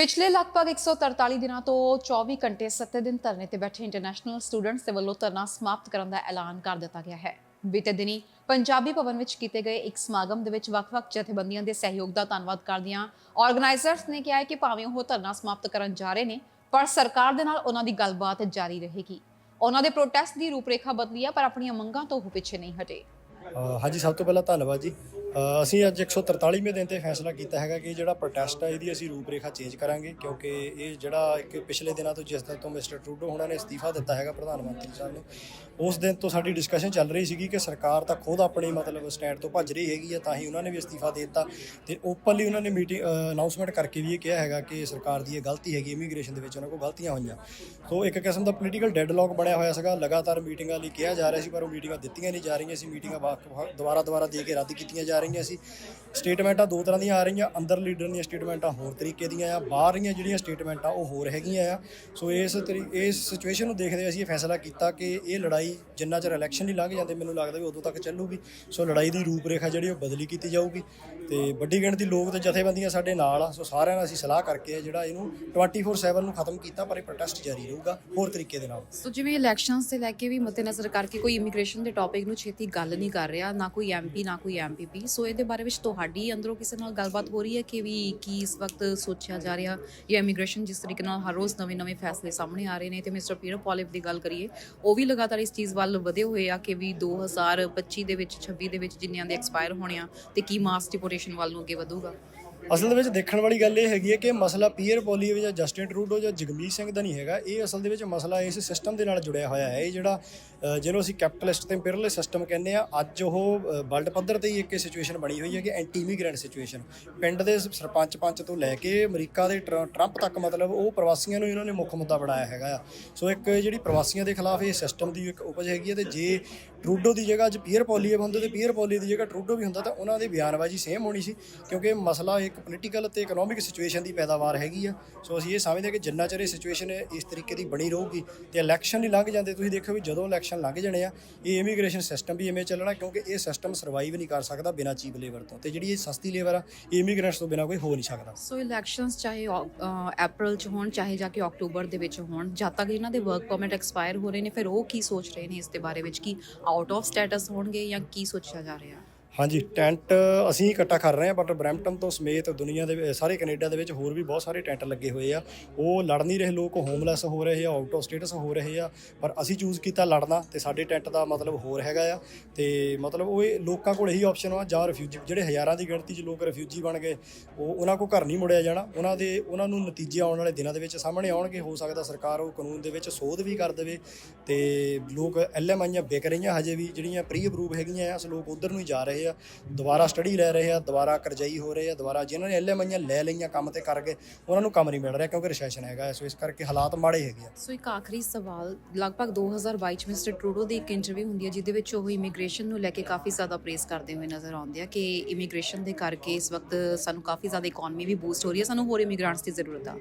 ਪਿਛਲੇ ਲਗਭਗ 143 ਦਿਨਾਂ ਤੋਂ 24 ਘੰਟੇ 7 ਦਿਨ ਧਰਨੇ ਤੇ ਬੈਠੇ ਇੰਟਰਨੈਸ਼ਨਲ ਸਟੂਡੈਂਟਸ ਦੇ ਵੱਲੋਂ ਧਰਨਾ ਸਮਾਪਤ ਕਰਨ ਦਾ ਐਲਾਨ ਕਰ ਦਿੱਤਾ ਗਿਆ ਹੈ। ਬੀਤੇ ਦਿਨੀ ਪੰਜਾਬੀ ਭਵਨ ਵਿੱਚ ਕੀਤੇ ਗਏ ਇੱਕ ਸਮਾਗਮ ਦੇ ਵਿੱਚ ਵੱਖ-ਵੱਖ ਜਥੇਬੰਦੀਆਂ ਦੇ ਸਹਿਯੋਗ ਦਾ ਧੰਨਵਾਦ ਕਰਦਿਆਂ ਆਰਗੇਨਾਈਜ਼ਰਸ ਨੇ ਕਿਹਾ ਹੈ ਕਿ ਭਾਵੇਂ ਉਹ ਧਰਨਾ ਸਮਾਪਤ ਕਰਨ ਜਾ ਰਹੇ ਨੇ, ਪਰ ਸਰਕਾਰ ਦੇ ਨਾਲ ਉਹਨਾਂ ਦੀ ਗੱਲਬਾਤ ਜਾਰੀ ਰਹੇਗੀ। ਉਹਨਾਂ ਦੇ ਪ੍ਰੋਟੈਸਟ ਦੀ ਰੂਪਰੇਖਾ ਬਦਲੀ ਹੈ ਪਰ ਆਪਣੀਆਂ ਮੰਗਾਂ ਤੋਂ ਉਹ ਪਿੱਛੇ ਨਹੀਂ ਹਟੇ। ਹਾਂਜੀ, ਸਭ ਤੋਂ ਪਹਿਲਾਂ ਧੰਨਵਾਦ ਜੀ। ਅਸੀਂ ਅੱਜ 143ਵੇਂ ਦਿਨ ਤੇ ਫੈਸਲਾ ਕੀਤਾ ਹੈਗਾ ਕਿ ਜਿਹੜਾ ਪ੍ਰੋਟੈਸਟ ਹੈ ਇਹਦੀ ਅਸੀਂ ਰੂਪਰੇਖਾ ਚੇਂਜ ਕਰਾਂਗੇ ਕਿਉਂਕਿ ਇਹ ਜਿਹੜਾ ਇੱਕ ਪਿਛਲੇ ਦਿਨਾਂ ਤੋਂ ਜਿਸ ਦਿਨ ਤੋਂ ਮਿਸਟਰ ਟਰੂਡੋ ਹੁਣਾਂ ਨੇ ਅਸਤੀਫਾ ਦਿੱਤਾ ਹੈਗਾ ਪ੍ਰਧਾਨ ਮੰਤਰੀ ਸਾਹਿਬ ਨੇ, ਉਸ ਦਿਨ ਤੋਂ ਸਾਡੀ ਡਿਸਕਸ਼ਨ ਚੱਲ ਰਹੀ ਸੀਗੀ ਕਿ ਸਰਕਾਰ ਤਾਂ ਖੁਦ ਆਪਣੀ ਮਤਲਬ ਸਟੈਂਡ ਤੋਂ ਭੱਜ ਰਹੀ ਹੈਗੀ ਹੈ ਤਾਂ ਹੀ ਉਹਨਾਂ ਨੇ ਵੀ ਅਸਤੀਫਾ ਦੇ ਦਿੱਤਾ ਤੇ ਓਪਨਲੀ ਉਹਨਾਂ ਨੇ ਮੀਟਿੰਗ ਅਨਾਉਂਸਮੈਂਟ ਕਰਕੇ ਵੀ ਇਹ ਕਿਹਾ ਹੈਗਾ ਕਿ ਸਰਕਾਰ ਦੀ ਇਹ ਗਲਤੀ ਹੈਗੀ ਇਮੀਗ੍ਰੇਸ਼ਨ ਦੇ ਵਿੱਚ ਉਹਨਾਂ ਕੋਲ ਗਲਤੀਆਂ ਹੋਈਆਂ। ਸੋ ਇੱਕ ਕਿਸਮ ਦਾ ਪੋਲੀਟੀਕਲ ਡੈਡਲੌਕ ਬਣਿਆ ਹੋਇਆ ਸੀਗਾ, ਲਗਾਤਾਰ ਮੀਟਿੰਗਾਂ ਲਈ ਕਿਹਾ ਜਾ ਰਿਹਾ ਸੀ, ਪਰ ਉਹ ਮੀਟਿੰਗਾਂ ਦਿੱਤੀਆਂ ਨਹੀਂ ਜਾ ਰਹੀਆਂ ਸੀ ਮੀਟਿੰਗਾਂ ਵਾਕ- ਦੁਬਾਰਾ ਦੁਬਾਰਾ ਦੇ ਕੇ ਰੱਦ ਕੀਤੀਆਂ ਜਾ ਰਹੀਆਂ ਸੀ ਸਟੇਟਮੈਂਟਾਂ ਦੋ ਤਰ੍ਹਾਂ ਦੀਆਂ ਆ ਰਹੀਆਂ, ਅੰਦਰ ਲੀਡਰ ਦੀਆਂ ਸਟੇਟਮੈਂਟਾਂ ਹੋਰ ਤਰੀਕੇ ਦੀਆਂ ਆ, ਬਾਹਰ ਦੀਆਂ ਜਿਹੜੀਆਂ ਸਟੇਟਮੈਂਟਾਂ ਉਹ ਹੋਰ ਹੈਗੀਆਂ ਆ। ਸੋ ਇਸ ਤਰੀ- ਇਸ ਸਿਚੁਏਸ਼ਨ ਨੂੰ ਦੇਖਦੇ ਅਸੀਂ ਇਹ ਫੈਸਲਾ ਕੀਤਾ ਕਿ ਇਹ ਲੜਾਈ ਜਿੰਨਾ ਚਿਰ ਇਲੈਕਸ਼ਨ ਨਹੀਂ ਲੰਘ ਜਾਂਦੇ, ਮੈਨੂੰ ਲੱਗਦਾ ਵੀ ਉਦੋਂ ਤੱਕ ਚੱਲੂਗੀ। ਸੋ ਲੜਾਈ ਦੀ ਰੂਪਰੇਖਾ ਜਿਹੜੀ ਉਹ ਬਦਲੀ ਕੀਤੀ ਜਾਊਗੀ। ਤੇ ਵੱਡੀ ਗਿਣਤੀ ਲੋਕ ਤੇ ਜਥੇਬੰਦੀਆਂ ਸਾਡੇ ਨਾਲ ਆ, ਸੋ ਸਾਰਿਆਂ ਨਾਲ ਅਸੀਂ ਸਲਾਹ ਕਰਕੇ ਜਿਹੜਾ ਇਹਨੂੰ 24/7 ਨੂੰ ਖਤਮ ਕੀਤਾ, ਪਰ ਇਹ ਪ੍ਰੋਟੈਸਟ ਜਾਰੀ ਰਹੂਗਾ ਹੋਰ ਤਰੀਕੇ ਦੇ ਨਾਲ। ਸੋ ਜਿਵੇਂ ਇਲੈਕਸ਼ਨਸ ਤੇ ਲੈ ਕੇ ਵੀ ਮੱਦੇਨਜ਼ਰ ਕਰਕੇ ਕੋਈ ਇਮੀਗ੍ਰੇਸ਼ਨ ਦੇ ਟੌਪਿਕ ਨੂੰ ਛੇਤੀ ਗੱਲ ਨਹੀਂ ਕਰ ਰਿਹਾ, ਨਾ ਕੋਈ ਐਮਪੀ ਨਾ ਕੋਈ ਐਮਪੀਪੀ ਸੋ ਇਹਦੇ ਬਾਰੇ ਵਿੱਚ ਤੁਹਾਡੀ ਅੰਦਰੋਂ ਕਿਸੇ ਨਾਲ ਗੱਲਬਾਤ ਹੋ ਰਹੀ ਹੈ ਕਿ ਵੀ ਕੀ ਇਸ ਵਕਤ ਸੋਚਿਆ ਜਾ ਰਿਹਾ ਜਾਂ ਇਮੀਗ੍ਰੇਸ਼ਨ ਜਿਸ ਤਰੀਕੇ ਨਾਲ ਹਰ ਰੋਜ਼ ਨਵੇਂ-ਨਵੇਂ ਫੈਸਲੇ ਸਾਹਮਣੇ ਆ ਰਹੇ ਨੇ ਤੇ ਮਿਸਟਰ ਪੀਟਰ ਪੋਲਿਪ ਦੀ ਗੱਲ ਕਰੀਏ, ਉਹ ਵੀ ਲਗਾਤਾਰ ਇਸ ਚੀਜ਼ ਵੱਲ ਵਧੇ ਹੋਏ ਆ ਕਿ ਵੀ 2025 ਦੇ ਵਿੱਚ 26 ਦੇ ਵਿੱਚ ਜਿੰਨਿਆਂ ਦੇ ਐਕਸਪਾਇਰ ਹੋਣੇ ਆ ਤੇ ਕੀ ਮਾਸ ਡਿਪੋਰਟੇਸ਼ਨ ਵੱਲ ਨੂੰ ਅੱਗੇ ਵਧੂਗਾ? ਅਸਲ ਦੇ ਵਿੱਚ ਦੇਖਣ ਵਾਲੀ ਗੱਲ ਇਹ ਹੈਗੀ ਹੈ ਕਿ ਮਸਲਾ ਪੀਅਰ ਪੋਲੀਓ ਜਾਂ ਜਸਟਿਨ ਟਰੂਡੋ ਜਾਂ ਜਗਮੀਤ ਸਿੰਘ ਦਾ ਨਹੀਂ ਹੈਗਾ। ਇਹ ਅਸਲ ਦੇ ਵਿੱਚ ਮਸਲਾ ਇਸ ਸਿਸਟਮ ਦੇ ਨਾਲ ਜੁੜਿਆ ਹੋਇਆ ਹੈ। ਇਹ ਜਿਹੜਾ ਜਿਹਨੂੰ ਅਸੀਂ ਕੈਪੀਟਲਿਸਟ ਤੇ ਇੰਪੀਰੀਅਲ ਸਿਸਟਮ ਕਹਿੰਦੇ ਆ ਅੱਜ ਉਹ ਵਰਲਡ ਪੱਧਰ ਤੇ ਹੀ ਇੱਕ ਸਿਚੁਏਸ਼ਨ ਬਣੀ ਹੋਈ ਹੈ ਕਿ ਐਂਟੀ ਇਮੀਗ੍ਰੈਂਟ ਸਿਚੁਏਸ਼ਨ ਪਿੰਡ ਦੇ ਸਰਪੰਚ ਪੰਚ ਤੋਂ ਲੈ ਕੇ ਅਮਰੀਕਾ ਦੇ ਟਰ- ਟਰੰਪ ਤੱਕ ਮਤਲਬ ਉਹ ਪ੍ਰਵਾਸੀਆਂ ਨੂੰ ਇਹਨਾਂ ਨੇ ਮੁੱਖ ਮੁੱਦਾ ਬਣਾਇਆ ਹੈਗਾ ਆ। ਸੋ ਇੱਕ ਜਿਹੜੀ ਪ੍ਰਵਾਸੀਆਂ ਦੇ ਖਿਲਾਫ ਇਹ ਸਿਸਟਮ ਦੀ ਇੱਕ ਉਪਜ ਹੈਗੀ ਹੈ ਤੇ ਜੇ ਟਰੂਡੋ ਦੀ ਜਗ੍ਹਾ ਅੱਜ ਪੀਅਰ ਪੋਲੀਏ ਹੁੰਦੇ ਤੇ ਪੀਅਰ ਪੋਲੀਏ ਦੀ ਜਗ੍ਹਾ ਟਰੂਡੋ ਵੀ ਹੁੰਦਾ ਤਾਂ ਉਹਨਾਂ ਦੀ ਬਿਆਨਬਾਜ਼ੀ ਸੇਮ ਹੋਣੀ ਸੀ ਕਿਉਂਕਿ ਮਸਲਾ ਇੱਕ ਪੋਲੀਟੀਕਲ ਤੇ ਇਕਨੋਮਿਕ ਸਿਚੁਏਸ਼ਨ ਦੀ ਪੈਦਾਵਾਰ ਹੈਗੀ ਆ। ਸੋ ਅਸੀਂ ਇਹ ਸਮਝਦੇ ਹਾਂ ਕਿ ਜਿੰਨਾ ਚਿਰ ਇਹ ਸਿਚੁਏਸ਼ਨ ਇਸ ਤਰੀਕੇ ਦੀ ਬਣੀ ਰਹੂਗੀ ਤੇ ਇਲੈਕਸ਼ਨ ਨਹੀਂ ਲੰਘ ਜਾਂਦੇ, ਤੁਸੀਂ ਦੇਖੋ ਵੀ ਜਦੋਂ ਇਲੈਕਸ਼ਨ ਲੰਘ ਜਾਣੇ ਆ, ਇਹ ਇਮੀਗ੍ਰੇਸ਼ਨ ਸਿਸਟਮ ਵੀ ਐਵੇਂ ਚੱਲਣਾ ਕਿਉਂਕਿ ਇਹ ਸਿਸਟਮ ਸਰਵਾਈਵ ਨਹੀਂ ਕਰ ਸਕਦਾ ਬਿਨਾਂ ਚੀਪ ਲੇਬਰ ਤੋਂ ਤੇ ਜਿਹੜੀ ਇਹ ਸਸਤੀ ਲੇਬਰ ਆ, ਇਹ ਇਮੀਗ੍ਰੈਂਟਸ ਤੋਂ ਬਿਨਾਂ ਕੋਈ ਹੋ ਨਹੀਂ ਸਕਦਾ। ਸੋ ਇਲੈਕਸ਼ਨਸ ਚਾਹੇ ਅਪ੍ਰੈਲ ਚ ਹੋਣ, ਚਾਹੇ ਜਾ ਕੇ ਅਕਤੂਬਰ ਦੇ ਵਿੱਚ ਹੋਣ, ਜਦ ਤੱਕ ਇਹਨਾਂ ਦੇ ਵਰਕ ਪਰਮਿਟ ਐਕਸਪਾਇਰ ਹੋ ਰਹੇ ਨੇ, ਫਿਰ ਉਹ ਕੀ ਸੋਚ ਰਹੇ ਨੇ ਇਸ ਦੇ ਬਾਰੇ ਵਿੱਚ? ਕੀ ਆਊਟ ਆਫ ਸਟੇਟਸ ਹੋਣਗੇ ਜਾਂ ਕੀ ਸੋਚਿਆ ਜਾ ਰਿਹਾ? ਹਾਂਜੀ ਟੈਂਟ ਅਸੀਂ ਇਕੱਠਾ ਕਰ ਰਹੇ ਹਾਂ ਬਟ ਬਰੈਂਪਟਨ ਤੋਂ ਸਮੇਤ ਦੁਨੀਆ ਦੇ ਸਾਰੇ ਕੈਨੇਡਾ ਦੇ ਵਿੱਚ ਹੋਰ ਵੀ ਬਹੁਤ ਸਾਰੇ ਟੈਂਟ ਲੱਗੇ ਹੋਏ ਆ। ਉਹ ਲੜ ਨਹੀਂ ਰਹੇ ਲੋਕ ਹੋਮਲੈਸ ਹੋ ਰਹੇ ਆ ਆਊਟ ਆਫ ਸਟੇਟਸ ਹੋ ਰਹੇ ਆ, ਪਰ ਅਸੀਂ ਚੂਜ਼ ਕੀਤਾ ਲੜਨਾ ਤੇ ਸਾਡੇ ਟੈਂਟ ਦਾ ਮਤਲਬ ਹੋਰ ਹੈਗਾ ਆ। ਤੇ ਮਤਲਬ ਉਹ ਇਹ ਲੋਕਾਂ ਕੋਲ ਇਹੀ ਆਪਸ਼ਨ ਆ, ਜਾਂ ਰਿਫਿਊਜੀ ਜਿਹੜੇ ਹਜ਼ਾਰਾਂ ਦੀ ਗਿਣਤੀ 'ਚ ਲੋਕ ਰਿਫਿਊਜੀ ਬਣ ਗਏ, ਉਹ ਉਹਨਾਂ ਕੋ ਘਰ ਨਹੀਂ ਮੁੜਿਆ ਜਾਣਾ। ਉਹਨਾਂ ਦੇ, ਉਹਨਾਂ ਨੂੰ ਨਤੀਜੇ ਆਉਣ ਵਾਲੇ ਦਿਨਾਂ ਦੇ ਵਿੱਚ ਸਾਹਮਣੇ ਆਉਣਗੇ, ਹੋ ਸਕਦਾ ਸਰਕਾਰ ਉਹ ਕਾਨੂੰਨ ਦੇ ਵਿੱਚ ਸੋਧ ਵੀ ਕਰ ਦੇਵੇ। ਤੇ ਲੋਕ ਐਲਐਮਆਈਆਂ ਵਿਕ ਰਹੀਆਂ ਹਜੇ ਵੀ, ਜਿਹੜੀਆਂ ਪ੍ਰੀ ਅਪਰੂਵ ਹੈਗੀਆਂ ਆ ਅਸ ਲੋਕ ਉਧਰ ਨੂੰ ਹੀ ਜਾ ਰਹੇ ਆ। ਦੁਬਾਰਾ ਸਟੱਡੀ ਲੈ ਰਹੇ ਆ, ਦੁਬਾਰਾ ਕਰਜ਼ਾਈ ਹੋ ਰਹੇ ਆ, ਦੁਬਾਰਾ ਜਿਨ੍ਹਾਂ ਨੇ ਐਲਐਮਆਈਆਂ ਲੈ ਲਈਆਂ ਕੰਮ ਤੇ ਕਰ ਉਹਨਾਂ ਨੂੰ ਕੰਮ ਨਹੀਂ ਮਿਲ ਰਿਹਾ ਕਿਉਂਕਿ ਰਿਸੈਸ਼ਨ ਹੈਗਾ ਸੋ ਇਸ ਕਰਕੇ ਹਾਲਾਤ ਮਾੜੇ ਹੈਗੇ ਆ। ਸੋ ਇੱਕ ਆਖਰੀ ਸਵਾਲ, ਲਗਭਗ 2022 ਚ ਮਿਸਟਰ ਟਰੂਡੋ ਦੀ ਇੱਕ ਇੰਟਰਵਿਊ ਹੁੰਦੀ ਹੈ, ਜਿਹਦੇ ਵਿੱਚ ਉਹ ਇਮੀਗ੍ਰੇਸ਼ਨ ਨੂੰ ਲੈ ਕੇ ਕਾਫੀ ਜ਼ਿਆਦਾ ਪ੍ਰੇਸ ਕਰਦੇ ਹੋਏ ਨਜ਼ਰ ਆਉਂਦੇ ਆ ਕਿ ਇਮੀਗ੍ਰੇਸ਼ਨ ਦੇ ਕਰਕੇ ਇਸ ਵਕਤ ਸਾਨੂੰ ਕਾਫੀ ਜ਼ਿਆਦਾ ਇਕਨੋਮੀ ਵੀ ਬੂਸਟ ਹੋ ਰਹੀ ਹੈ, ਸਾਨੂੰ ਹੋਰ ਇਮੀਗ੍ਰੈਂਟਸ ਦੀ ਜ਼ਰੂਰਤ ਆ।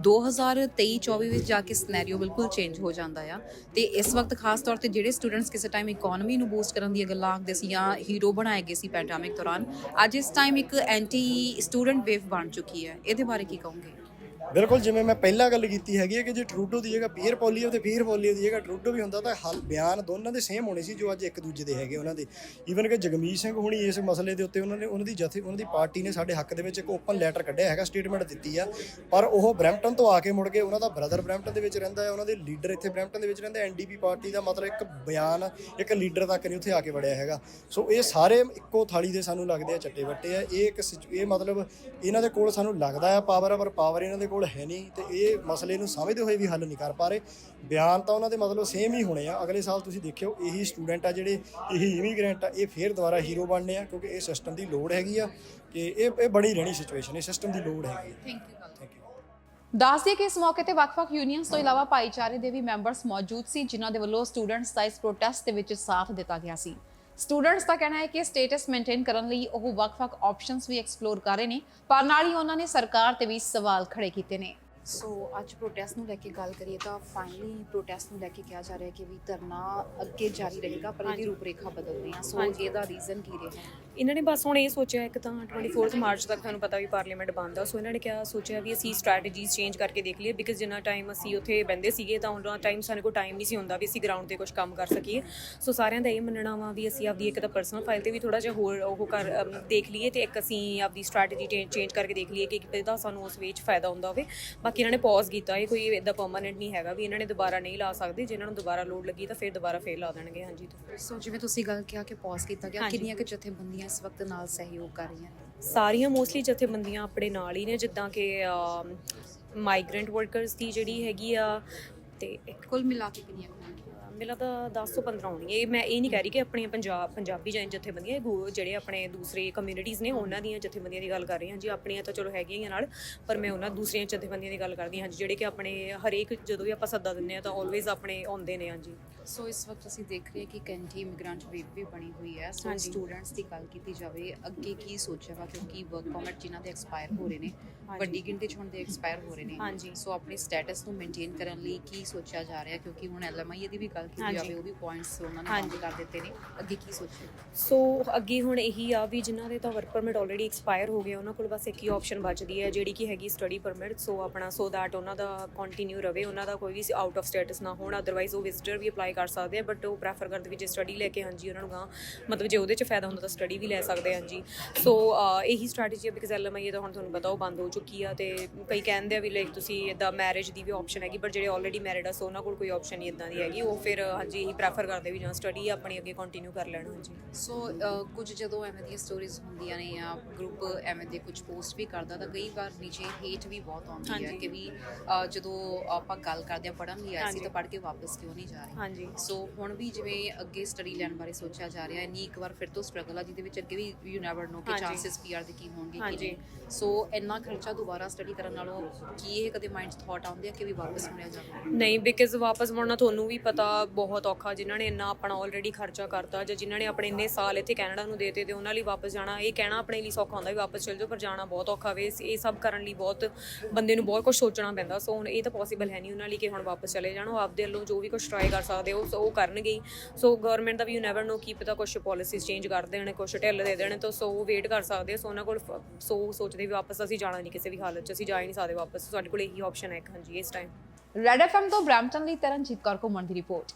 2023-24 ਵਿੱਚ ਜਾ ਕੇ ਸਿਨੈਰੀਓ ਬਿਲਕੁਲ ਚੇਂਜ ਹੋ ਜਾਂਦਾ ਆ ਤੇ ਇਸ ਵਕਤ ਖਾਸ ਤੌਰ ਤੇ ਜਿਹੜੇ ਸਟੂਡੈਂਟਸ ਕਿਸੇ ਟਾਈਮ ਇਕਨੋਮੀ ਨੂੰ ਬੂਸਟ ਕਰਨ ਦੀਆਂ ਗੱਲਾਂ ਆਖਦੇ ਸੀ ਜਾਂ ਹੀਰੋ ਬਣਾਏ ਗਏ ਸੀ ਪੈਂਡੈਮਿਕ ਦੌਰਾਨ। ਅੱਜ ਇਸ ਟਾਈਮ ਇੱਕ ਐਂਟੀ ਸਟੂਡੈਂਟ ਵੇਵ ਬਣ ਚੁੱਕੀ ਹੈ। ਇਹਦੇ ਬਾਰੇ ਕੀ ਕਹੋਗੇ? ਬਿਲਕੁਲ, ਜਿਵੇਂ ਮੈਂ ਪਹਿਲਾਂ ਗੱਲ ਕੀਤੀ ਹੈਗੀ ਹੈ ਕਿ ਜੇ ਟਰੂਡੋ ਦੀ ਜਗ੍ਹਾ ਪੀਅਰ ਪੋਲੀਓ ਤੇ ਪੀਅਰ ਪੋਲੀਓ ਦੀ ਜਗ੍ਹਾ ਟਰੂਡੋ ਵੀ ਹੁੰਦਾ, ਤਾਂ ਹੱਲ ਬਿਆਨ ਦੋਨਾਂ ਦੇ ਸੇਮ ਹੋਣੇ ਸੀ ਜੋ ਅੱਜ ਇੱਕ ਦੂਜੇ ਦੇ ਹੈਗੇ ਉਹਨਾਂ ਦੇ। ਈਵਨ ਕਿ ਜਗਮੀਤ ਸਿੰਘ ਹੁਣੀ ਇਸ ਮਸਲੇ ਦੇ ਉੱਤੇ ਉਹਨਾਂ ਨੇ, ਉਹਨਾਂ ਦੀ ਜਥੇ, ਉਹਨਾਂ ਦੀ ਪਾਰਟੀ ਨੇ ਸਾਡੇ ਹੱਕ ਦੇ ਵਿੱਚ ਇੱਕ ਓਪਨ ਲੈਟਰ ਕੱਢਿਆ ਹੈਗਾ ਸਟੇਟਮੈਂਟ ਦਿੱਤੀ ਆ। ਪਰ ਉਹ ਬਰੈਂਪਟਨ ਤੋਂ ਆ ਕੇ ਮੁੜ ਕੇ ਉਹਨਾਂ ਦਾ ਬ੍ਰਦਰ ਬਰੈਂਪਟਨ ਦੇ ਵਿੱਚ ਰਹਿੰਦਾ ਹੈ, ਉਹਨਾਂ ਦੇ ਲੀਡਰ ਇੱਥੇ ਬਰੈਂਪਟਨ ਦੇ ਵਿੱਚ ਰਹਿੰਦੇ ਐਨਡੀਪੀ ਪਾਰਟੀ ਦਾ ਮਤਲਬ ਇੱਕ ਬਿਆਨ, ਇੱਕ ਲੀਡਰ ਤੱਕ ਨਹੀਂ ਉੱਥੇ ਆ ਕੇ ਵੜਿਆ ਹੈਗਾ। ਸੋ ਇਹ ਸਾਰੇ ਇੱਕੋ ਥਾਲੀ ਦੇ ਸਾਨੂੰ ਲੱਗਦੇ ਆ, ਚੱਟੇ ਵੱਟੇ ਆ। ਇਹ ਇੱਕ ਸਿਚ- ਇਹ ਮਤਲਬ ਇਹਨਾਂ ਦੇ ਕੋਲ ਸਾਨੂੰ ਲੱਗਦਾ ਆ ਪਾਵਰ ਆ, ਪਰ ਪਾਵਰ ਇਹਨਾਂ ਦੇ ਕੋਲ ਹੈ ਨਹੀਂ ਤੇ ਇਹ ਮਸਲੇ ਨੂੰ ਸਮਝਦੇ ਹੋਏ ਵੀ ਹੱਲ ਨਹੀਂ ਕਰ ਪਾ ਰਹੇ। ਬਿਆਨ ਤਾਂ ਉਹਨਾਂ ਦੇ ਮਤਲਬ ਸੇਮ ਹੀ ਹੋਣੇ ਆ। ਅਗਲੇ ਸਾਲ ਤੁਸੀਂ ਦੇਖਿਓ ਇਹੀ ਸਟੂਡੈਂਟ ਆ ਜਿਹੜੇ ਇਹੀ ਇਮੀਗ੍ਰੈਂਟ ਆ ਇਹ ਫੇਰ ਦੁਬਾਰਾ ਹੀਰੋ ਬਣਨੇ ਆ ਕਿਉਂਕਿ ਇਹ ਸਿਸਟਮ ਦੀ ਲੋੜ ਹੈਗੀ ਆ ਕਿ ਇਹ ਇਹ ਬਣੀ ਰਹਿਣੀ ਸਿਚੁਏਸ਼ਨ ਇਹ ਸਿਸਟਮ ਦੀ ਲੋੜ ਹੈਗੀ ਥੈਂਕ ਯੂ ਥੈਂਕ ਯੂ ਦੱਸ ਦਈਏ ਕਿ ਇਸ ਮੌਕੇ ਤੇ ਵੱਖ-ਵੱਖ ਯੂਨੀਅਨਸ ਤੋਂ ਇਲਾਵਾ ਭਾਈਚਾਰੇ ਦੇ ਵੀ ਮੈਂਬਰਸ ਮੌਜੂਦ ਸੀ ਜਿਨ੍ਹਾਂ ਦੇ ਵੱਲੋਂ ਸਟੂਡੈਂਟਸ ਦਾ ਇਸ ਪ੍ਰੋਟੈਸਟ ਦੇ ਵਿੱਚ ਸਾਥ ਦਿੱਤਾ ਗਿਆ ਸੀ। ਸਟੂਡੈਂਟਸ ਦਾ ਕਹਿਣਾ ਹੈ ਕਿ ਸਟੇਟਸ ਮੇਨਟੇਨ ਕਰਨ ਲਈ ਉਹ ਵੱਖ-ਵੱਖ ਆਪਸ਼ਨਸ ਵੀ ਐਕਸਪਲੋਰ ਕਰ ਰਹੇ ਨੇ, ਪਰ ਨਾਲ ਹੀ ਉਹਨਾਂ ਨੇ ਸਰਕਾਰ ਤੇ ਵੀ ਸਵਾਲ ਖੜੇ ਕੀਤੇ ਨੇ। ਸੋ ਅੱਜ ਪ੍ਰੋਟੈਸਟ ਨੂੰ ਲੈ ਕੇ ਗੱਲ ਕਰੀਏ ਤਾਂ ਫਾਈਨਲੀ ਪ੍ਰੋਟੈਸਟ ਨੂੰ ਲੈ ਕੇ ਕਿਹਾ ਜਾ ਰਿਹਾ ਕਿ ਵੀ ਧਰਨਾ ਅੱਗੇ ਜਾਰੀ ਰਹੇਗਾ ਪਰ ਇਹਦੀ। ਰੂਪਰੇਖਾ ਬਦਲਣੀ ਆ ਸੋ। ਇਹਦਾ ਰੀਜ਼ਨ ਕੀ ਰਿਹਾ? ਇਹਨਾਂ ਨੇ ਬਸ ਹੁਣ ਇਹ ਸੋਚਿਆ ਇੱਕ ਤਾਂ 24th ਮਾਰਚ ਤੱਕ ਤੁਹਾਨੂੰ ਪਤਾ ਵੀ ਪਾਰਲੀਮੈਂਟ ਬੰਦ ਆ। ਸੋ ਇਹਨਾਂ ਨੇ ਕਿਹਾ ਸੋਚਿਆ ਵੀ ਅਸੀਂ ਸਟ੍ਰੈਟਜੀਜ਼ ਚੇਂਜ ਕਰਕੇ ਦੇਖ ਲਈਏ ਬਿਕਾਜ਼ ਜਿੰਨਾ ਟਾਈਮ ਅਸੀਂ ਉੱਥੇ ਬੈੰਦੇ ਸੀਗੇ ਤਾਂ ਉਹਨਾਂ ਟਾਈਮ ਸਾਨੂੰ ਕੋਈ ਟਾਈਮ ਨਹੀਂ ਸੀ ਹੁੰਦਾ ਵੀ ਅਸੀਂ ਗਰਾਊਂਡ ਤੇ ਕੁਝ ਕੰਮ ਕਰ ਸਕੀਏ। ਸੋ ਸਾਰਿਆਂ ਦਾ ਇਹ ਮੰਨਣਾ ਵਾ ਵੀ ਅਸੀਂ ਆਪਦੀ ਇੱਕ ਤਾਂ ਪਰਸਨਲ ਫਾਈਲ ਤੇ ਵੀ ਥੋੜਾ ਜਿਹਾ ਹੋਰ ਉਹ ਕਰ ਦੇਖ ਲਈਏ ਤੇ ਇੱਕ ਅਸੀਂ ਆਪਦੀ ਸਟ੍ਰੈਟਜੀ ਚੇਂਜ ਕਰਕੇ ਦੇਖ ਲਈਏ ਕਿ ਇਹਦਾ ਸਾਨੂੰ ਉਸ ਵਿੱਚ ਫਾਇਦਾ ਹੁੰਦਾ ਹੋਵੇ। ਬਾਕੀ ਇਹਨਾਂ ਨੇ ਪੌਜ਼ ਕੀਤਾ ਇਹ ਕੋਈ ਇਦਾਂ ਪਰਮਾਨੈਂਟ ਨਹੀਂ ਹੈਗਾ ਵੀ ਇਹਨਾਂ ਨੇ ਦੁਬਾਰਾ ਨਹੀਂ ਲਾ ਸਕਦੇ ਜੇ ਇਹਨਾਂ ਨੂੰ ਦੁਬਾਰਾ ਲੋਡ ਲੱਗੀ ਤਾਂ ਫਿਰ ਦੁਬਾਰਾ ਫੇਰ ਲਾ ਦੇਣਗੇ ਹਾਂਜੀ ਸੋ ਜਿਵੇਂ ਤੁਸੀਂ ਗੱਲ ਕਿਹਾ ਕਿ ਪੌਜ਼ ਕੀਤਾ ਗਿਆ। ਕਿੰਨੀਆਂ ਕਿ ਜਥੇਬੰਦੀਆਂ ਇਸ ਵਕਤ ਨਾਲ ਸਹਿਯੋਗ ਕਰ ਰਹੀਆਂ ਨੇ ਸਾਰੀਆਂ ਮੋਸਟਲੀ ਜਥੇਬੰਦੀਆਂ ਆਪਣੇ ਨਾਲ ਹੀ ਨੇ ਜਿੱਦਾਂ ਕਿ ਮਾਈਗ੍ਰੈਂਟ ਵਰਕਰਸ ਦੀ ਜਿਹੜੀ ਹੈਗੀ ਆ ਤੇ ਕੁੱਲ ਮਿਲਾ ਕੇ ਕਿੰਨੀਆਂ ਹੋਣਗੀਆਂ? ਮੇਰਾ ਤਾਂ 10 ਤੋਂ 15 ਹੋਣੀ ਇਹ ਮੈਂ ਇਹ ਨਹੀਂ ਕਹਿ ਰਹੀ ਕਿ ਆਪਣੀਆਂ ਪੰਜਾਬ ਪੰਜਾਬੀ ਜਾਂ ਜਥੇਬੰਦੀਆਂ ਇਹ ਗੋ- ਜਿਹੜੇ ਆਪਣੇ ਦੂਸਰੇ ਕਮਿਊਨਿਟੀਜ਼ ਨੇ ਉਹਨਾਂ ਦੀਆਂ ਜਥੇਬੰਦੀਆਂ ਦੀ ਗੱਲ ਕਰ ਰਹੀ ਹਾਂ। ਜੀ ਆਪਣੀਆਂ ਤਾਂ ਚਲੋ ਹੈਗੀਆਂ ਹੀ ਆ ਨਾਲ ਪਰ ਮੈਂ ਉਹਨਾਂ ਦੂਸਰੀਆਂ ਜਥੇਬੰਦੀਆਂ ਦੀ ਗੱਲ ਕਰਦੀ ਹਾਂ। ਜੀ ਜਿਹੜੇ ਕਿ ਆਪਣੇ ਹਰੇਕ ਜਦੋਂ ਵੀ ਆਪਾਂ ਸੱਦਾ ਦਿੰਦੇ ਆ ਤਾਂ ਆਲਵੇਜ਼ ਆਪਣੇ ਆਉਂਦੇ ਨੇ ਹਾਂਜੀ। ਸੋ ਇਸ ਵਕਤ ਅਸੀਂ ਦੇਖ ਰਹੇ ਹਾਂ ਕਿ ਕੈਂਟੀ ਇਮੀਗ੍ਰੈਂਟ ਵੇਵ ਵੀ ਬਣੀ ਹੋਈ ਹੈ। ਸੋ ਹਾਂਜੀ। ਸਟੂਡੈਂਟਸ ਦੀ ਗੱਲ ਕੀਤੀ ਜਾਵੇ ਅੱਗੇ ਕੀ ਸੋਚਿਆ ਵਾ? ਕਿਉਂਕਿ ਵਰਕ ਪਰਮਿਟ ਜਿਨ੍ਹਾਂ ਦੇ ਐਕਸਪਾਇਰ ਹੋ ਰਹੇ ਨੇ ਹਾਂਜੀ। ਵੱਡੀ ਗਿਣਤੀ ਚ ਹੁਣ ਦੇ ਐਕਸਪਾਇਰ ਹੋ ਰਹੇ ਨੇ। ਹਾਂਜੀ। ਸੋ ਆਪਣੀ ਸਟੇਟਸ ਨੂੰ ਮੇਨਟੇਨ ਕਰਨ ਲਈ ਕੀ ਸੋਚਿਆ ਜਾ ਰਿਹਾ? ਕਿਉਂਕਿ ਹੁਣ ਐਲਐਮਆਈ ਦੀ ਵੀ ਗੱਲ ਕੀਤੀ ਹਾਂਜੀ। ਜਾਵੇ ਉਹ ਵੀ ਪੁਆਇੰਟਸ ਉਹਨਾਂ ਨੇ ਹਾਂਜੀ। ਬੰਦ ਕਰ ਦਿੱਤੇ ਨੇ। ਅੱਗੇ ਕੀ ਸੋਚਿਆ ਸੋ ਅੱਗੇ ਹੁਣ ਇਹੀ ਆ ਵੀ ਜਿਨ੍ਹਾਂ ਦੇ ਤਾਂ ਵਰਕ ਪਰਮਿਟ ਆਲਰੇਡੀ ਐਕਸਪਾਇਰ ਹੋ ਗਿਆ ਉਹਨਾਂ ਕੋਲ ਬਸ ਇੱਕ ਹੀ ਆਪਸ਼ਨ ਬਚਦੀ ਹੈ ਜਿਹੜੀ ਕਿ ਹੈਗੀ ਸਟੱਡੀ ਪਰਮਿਟ ਸੋ ਆਪਣਾ ਸੋ ਦੈਟ ਉਹਨਾਂ ਦਾ ਕੰਟੀਨਿਊ ਰਵੇ ਉਹਨਾਂ ਦਾ ਕੋਈ ਵੀ ਆਊਟ ਆਫ ਸਟੇਟਸ ਨਾ ਹੋਣ ਅਦਰਵਾਈਜ਼ ਉਹ ਵਿਜ਼ਟਰ ਵੀ ਅਪਲਾਈ ਕਰ ਸਕਦੇ ਆ ਬਟ ਉਹ ਪ੍ਰੈਫਰ ਕਰਦੇ ਵੀ ਜੇ ਸਟੱਡੀ ਲੈ ਕੇ ਹਾਂਜੀ ਉਹਨਾਂ ਨੂੰ ਗਾਂ ਮਤਲਬ ਜੇ ਉਹਦੇ ਚ ਫਾਇਦਾ ਹੁੰਦਾ ਤਾਂ ਸਟੱਡੀ ਵੀ ਲੈ ਸਕਦੇ ਹਾਂ ਜੀ ਸੋ ਇਹੀ ਸਟ੍ਰੈਟੇਜੀ ਹੈ ਬਿਕਾਜ਼ ਐਲਐਮਆਈ ਤਾਂ ਹੁਣ ਤੁਹਾਨੂੰ ਪਤਾ ਉਹ ਬੰਦ ਹੋ ਚੁੱਕੀ ਆ ਤੇ ਕਈ ਕਹਿੰਦੇ ਆ ਵੀ ਲਾਈਕ ਤੁਸੀਂ ਇਦਾਂ ਮੈਰਿਜ ਦੀ ਵੀ ਆਪਸ਼ਨ ਹੈਗੀ ਪਰ ਜਿਹੜੇ ਆਲਰੇਡੀ ਮੈਰਿਡ ਆ ਸੋ ਉਹਨਾਂ ਕੋਲ ਕੋਈ ਆਪਸ਼ਨ ਨਹੀਂ ਇਦਾਂ ਦੀ ਹੈਗੀ ਉਹ ਫਿਰ ਹਾਂਜੀ ਇਹੀ ਪ੍ਰੈਫਰ ਕਰਦੇ ਵੀ ਜਾਂ ਸਟੱਡੀ ਆਪਣੀ ਅੱਗੇ ਕੰਟੀਨਿਊ ਕਰ ਲੈਣ ਹਾਂਜੀ ਸੋ ਕੁਝ ਜਦੋਂ ਐਵੇਂ ਦੀਆਂ ਸਟੋਰੀਜ਼ ਹੁੰਦੀਆਂ ਨੇ ਜਾਂ ਗਰੁੱਪ ਐਵੇਂ ਦੇ ਕੁਝ ਪੋਸਟ ਵੀ ਕਰਦਾ ਤਾਂ ਕਈ ਵਾਰ ਨੀਚੇ ਹੇਟ ਵੀ ਬਹੁਤ ਆਉਂਦੀ ਹੈ। ਕਿ ਵੀ ਜਦੋਂ ਆਪਾਂ ਗੱਲ ਕਰਦੇ ਆ ਪੜਨ ਲਈ ਆਏ ਸੀ। ਤਾਂ ਪੜ ਕੇ ਵਾਪਸ ਕਿਉਂ ਨਹੀਂ ਜਾ ਰਹੇ ਹਾਂਜੀ ਸੋ ਹੁਣ ਵੀ ਜਿਵੇਂ ਅੱਗੇ ਸਟੱਡੀ ਲੈਣ ਬਾਰੇ ਸੋਚਿਆ ਜਾ ਰਿਹਾ ਹੈ ਨਹੀਂ ਇੱਕ ਵਾਰ ਫਿਰ ਤੋਂ ਸਟਰਗਲ ਆ ਜਿਹਦੇ ਵਿੱਚ ਅੱਗੇ ਵੀ ਯੂ ਨੈਵਰ ਨੋ ਕਿ। ਚਾਂਸਸ ਪੀਆਰ ਦੇ ਕੀ ਹੋਣਗੇ ਕੀ ਸੋ ਇੰਨਾ ਖਰਚਾ ਦੁਬਾਰਾ ਸਟੱਡੀ ਕਰਨ ਨਾਲੋਂ ਕੀ ਇਹ ਕਦੇ ਮਾਈਂਡ 'ਚ ਥਾਟ ਆਉਂਦੇ ਆ ਕਿ ਵੀ ਵਾਪਸ ਮੁੜਿਆ ਜਾਵੇ ਨਹੀਂ ਬਿਕਾਜ਼ ਵਾਪਸ ਮੁੜਨਾ ਤੁਹਾਨੂੰ ਵੀ ਪਤਾ ਬਹੁਤ ਔਖਾ, ਜਿਨ੍ਹਾਂ ਨੇ ਇੰਨਾ ਆਪਣਾ ਆਲਰੇਡੀ ਖਰਚਾ ਕਰਤਾ ਜਾਂ ਜਿਨ੍ਹਾਂ ਨੇ ਆਪਣੇ ਇੰਨੇ ਸਾਲ ਇੱਥੇ ਕੈਨੇਡਾ ਨੂੰ ਦੇਤੇ ਤੇ ਉਹਨਾਂ ਲਈ ਵਾਪਸ ਜਾਣਾ, ਇਹ ਕਹਿਣਾ ਆਪਣੇ ਲਈ ਸੌਖਾ ਹੁੰਦਾ ਵੀ ਵਾਪਸ ਚਲ ਜਾਓ, ਪਰ ਜਾਣਾ ਬਹੁਤ ਔਖਾ ਵੇ, ਇਹ ਸਭ ਕਰਨ ਲਈ ਬਹੁਤ ਬੰਦੇ ਨੂੰ ਬਹੁਤ ਕੁਝ ਸੋਚਣਾ ਪੈਂਦਾ। ਸੋ ਹੁਣ ਇਹ ਤਾਂ ਪੋਸੀਬਲ ਹੈ ਨਹੀਂ ਉਹਨਾਂ ਲਈ ਕਿ ਹੁਣ ਵਾਪਸ ਚਲੇ ਜਾਣ, ਉਹ ਆਪਦੇ ਵੱਲੋਂ ਜੋ ਵੀ ਕੁਝ ਟਰਾਈ ਕਰ ਸਕਦੇ ਉਹ ਉਹ ਕਰਨਗੇ ਸੋ ਗਵਰਨਮੈਂਟ ਦਾ ਵੀ ਯੂ ਨੈਵਰ ਨੋ ਕੀ ਪਤਾ ਕੁਝ ਪਾਲਿਸੀਜ਼ ਚੇਂਜ ਕਰ ਦੇਣ ਕੁਝ ਢਿੱਲ ਦੇ ਦੇਣ, ਤਾਂ ਸੋ ਉਹ ਵੇਟ ਕਰ ਸਕਦੇ ਆ। ਸੋ ਉਹਨਾਂ ਕੋਲ ਸੋ ਸੋਚਦੇ ਵੀ ਵਾਪਸ ਅਸੀਂ ਜਾਣਾ ਨਹੀਂ, ਕਿਸੇ ਵੀ ਹਾਲਤ 'ਚ ਅਸੀਂ ਜਾ ਹੀ ਨਹੀਂ ਸਕਦੇ ਵਾਪਸ। ਸਾਡੇ ਕੋਲ ਇਹੀ ਆਪਸ਼ਨ ਹੈ ਇੱਕ, ਹਾਂਜੀ, ਇਸ ਟਾਈਮ ਰੈਡ ਐਫਐਮ ਤੋਂ ਬ੍ਰੈਂਪਟਨ ਲਈ ਤਰਨਜੀਤ ਕੌਰ ਘੁੰਮਣ ਦੀ ਰਿਪੋਰਟ